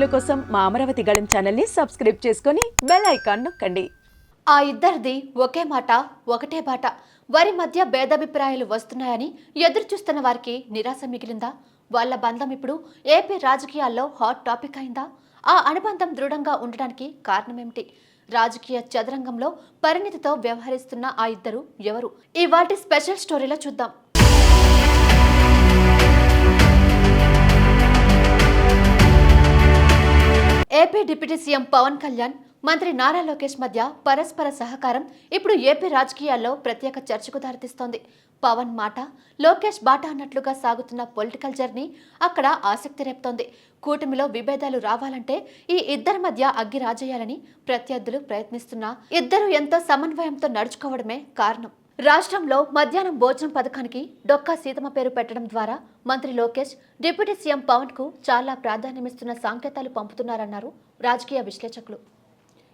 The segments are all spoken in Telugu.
వీడియోల కోసం మా అమరావతి గళం ఛానల్ని సబ్స్క్రైబ్ చేసుకొని బెల్ ఐకాన్ నొక్కండి. ఆ ఇద్దరిది ఒకే మాట ఒకటే బాట. వారి మధ్య భేదాభిప్రాయాలు వస్తున్నాయని ఎదురు చూస్తున్న వారికి నిరాశ మిగిలిందా? వాళ్ళ బంధం ఇప్పుడు ఏపీ రాజకీయాల్లో హాట్ టాపిక్ అయిందా? ఆ అనుబంధం దృఢంగా ఉండడానికి కారణమేమిటి? రాజకీయ చదరంగంలో పరిణితితో వ్యవహరిస్తున్న ఆ ఇద్దరు ఎవరు? ఈ వాటి స్పెషల్ స్టోరీలో చూద్దాం. AP deputy CM Pawan Kalyan మంత్రి నారా లోకేష్ మధ్య పరస్పర సహకారం ఇప్పుడు ఏపీ రాజకీయాల్లో ప్రత్యేక చర్చకు దారితీస్తోంది. పవన్ మాట లోకేష్ బాట అన్నట్లుగా సాగుతున్న పొలిటికల్ జర్నీ అక్కడ ఆసక్తి రేపుతోంది. కూటమిలో విభేదాలు రావాలంటే ఈ ఇద్దరి మధ్య అగ్గి రాజేయాలని ప్రత్యర్థులు ప్రయత్నిస్తున్నా ఇద్దరు ఎంతో సమన్వయంతో నడుచుకోవడమే కారణం. రాష్ట్రంలో మధ్యాహ్నం భోజనం పథకానికి డొక్కా సీతమ్మ పేరు పెట్టడం ద్వారా మంత్రి లోకేష్ డిప్యూటీ సీఎం పవన్కు చాలా ప్రాధాన్యమిస్తున్న సంకేతాలు పంపుతున్నారన్నారు రాజకీయ విశ్లేషకులు.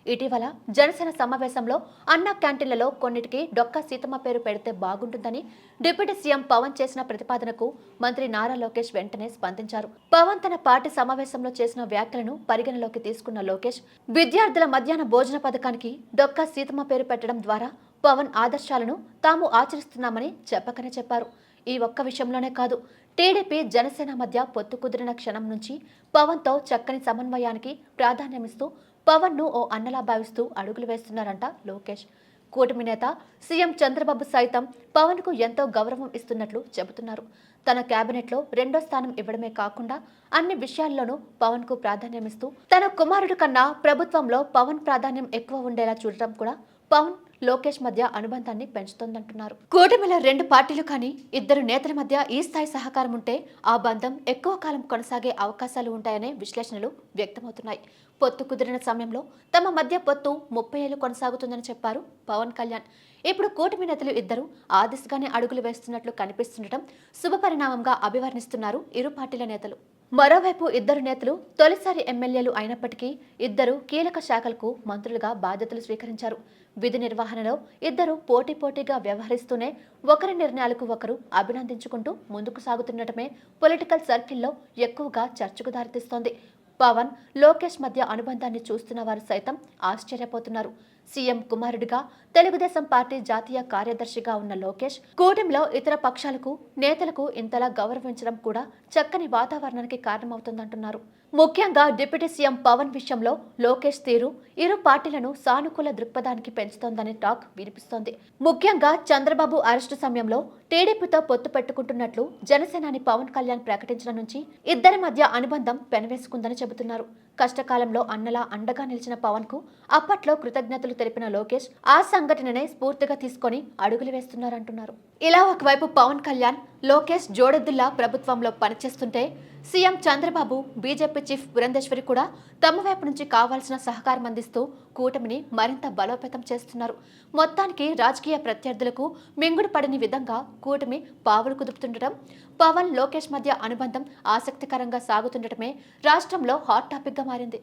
ఇటీవల జనసేన సమావేశంలో అన్నా క్యాంటీన్లలో కొన్నిటికి డొక్కా సీతమ్మ పేరు పెడితే బాగుంటుందని డిప్యూటీ సీఎం పవన్ చేసిన ప్రతిపాదనకు మంత్రి నారా లోకేష్ వెంటనే స్పందించారు. పవన్ తన పార్టీ సమావేశంలో చేసిన వ్యాఖ్యలను పరిగణలోకి తీసుకున్న లోకేష్ విద్యార్థుల మధ్యాహ్న భోజన పథకానికి డొక్కా సీతమ్మ పేరు పెట్టడం ద్వారా పవన్ ఆదర్శాలను తాము ఆచరిస్తున్నామని చెప్పకనే చెప్పారు. ఈ ఒక్క విషయంలోనే కాదు టీడీపీ జనసేన మధ్య పొత్తు కుదిరిన క్షణం నుంచి పవన్తో చక్కని సమన్వయానికి ప్రాధాన్యమిస్తూ పవన్ను ఓ అన్నలా భావిస్తూ అడుగులు వేస్తున్నారంట లోకేష్. కూటమి నేత సీఎం చంద్రబాబు సైతం పవన్కు ఎంతో గౌరవం ఇస్తున్నట్లు చెబుతున్నారు. తన కేబినెట్లో రెండో స్థానం ఇవ్వడమే కాకుండా అన్ని విషయాల్లోనూ పవన్కు ప్రాధాన్యమిస్తూ తన కుమారుడు కన్నా ప్రభుత్వంలో పవన్ ప్రాధాన్యం ఎక్కువ ఉండేలా చూడటం కూడా పవన్ లోకేష్ మధ్య అనుబంధాన్ని పెంచుతోందంటున్నారు. కూటమిలో రెండు పార్టీలు కానీ ఇద్దరు నేతల మధ్య ఈ స్థాయి సహకారం ఉంటే ఆ బంధం ఎక్కువ కాలం కొనసాగే అవకాశాలు ఉంటాయనే విశ్లేషణలు వ్యక్తమవుతున్నాయి. పొత్తు కుదిరిన సమయంలో తమ మధ్య పొత్తు ముప్పై ఏళ్ళు కొనసాగుతుందని చెప్పారు పవన్ కళ్యాణ్. ఇప్పుడు కూటమి నేతలు ఇద్దరు ఆ దిశగానే అడుగులు వేస్తున్నట్లు కనిపిస్తుండటం శుభపరిణామంగా అభివర్ణిస్తున్నారు ఇరు పార్టీల నేతలు. మరోవైపు ఇద్దరు నేతలు తొలిసారి ఎమ్మెల్యేలు అయినప్పటికీ ఇద్దరు కీలక శాఖలకు మంత్రులుగా బాధ్యతలు స్వీకరించారు. విధి నిర్వహణలో ఇద్దరు పోటీ పోటీగా వ్యవహరిస్తూనే ఒకరి నిర్ణయాలకు ఒకరు అభినందించుకుంటూ ముందుకు సాగుతుండటమే పొలిటికల్ సర్కిల్లో ఎక్కువగా చర్చకు దారితీస్తోంది. పవన్ లోకేష్ మధ్య అనుబంధాన్ని చూస్తున్న వారు సైతం ఆశ్చర్యపోతున్నారు. సీఎం కుమారుడిగా తెలుగుదేశం పార్టీ జాతీయ కార్యదర్శిగా ఉన్న లోకేష్ కూటమిలో ఇతర పక్షాలకు నేతలకు ఇంతలా గౌరవించడం కూడా చక్కని వాతావరణానికి కారణమవుతుందంటున్నారు. ముఖ్యంగా డిప్యూటీ సీఎం పవన్ విషయంలో లోకేష్ తీరు ఇరు పార్టీలను సానుకూల దృక్పథానికి పెంచుతోందనే టాక్ వినిపిస్తోంది. ముఖ్యంగా చంద్రబాబు అరెస్టు సమయంలో టీడీపీతో పొత్తు పెట్టుకుంటున్నట్లు జనసేనాని పవన్ కళ్యాణ్ ప్రకటించిన నుంచి ఇద్దరి మధ్య అనుబంధం పెనవేసుకుందని చెబుతున్నారు. కష్టకాలంలో అన్నలా అండగా నిలిచిన పవన్కు అప్పట్లో కృతజ్ఞతలు తెలిపిన లోకేష్ ఆ సంఘటననే స్ఫూర్తిగా తీసుకొని అడుగులు వేస్తున్నారంటున్నారు. ఇలా ఒకవైపు పవన్ కళ్యాణ్ లోకేష్ జోడెద్దుల్లా ప్రభుత్వంలో పనిచేస్తుంటే CM Chandrababu BJP chief Purandeswari కూడా తమ వైపు నుంచి కావాల్సిన సహకారం అందిస్తూ కూటమిని మరింత బలోపేతం చేస్తున్నారు. మొత్తానికి రాజకీయ ప్రత్యర్థులకు మింగుడు పడని విధంగా కూటమి పావులు కుదుపుతుండటం పవన్ లోకేష్ మధ్య అనుబంధం ఆసక్తికరంగా సాగుతుండటమే రాష్ట్రంలో హాట్ టాపిక్గా మారింది.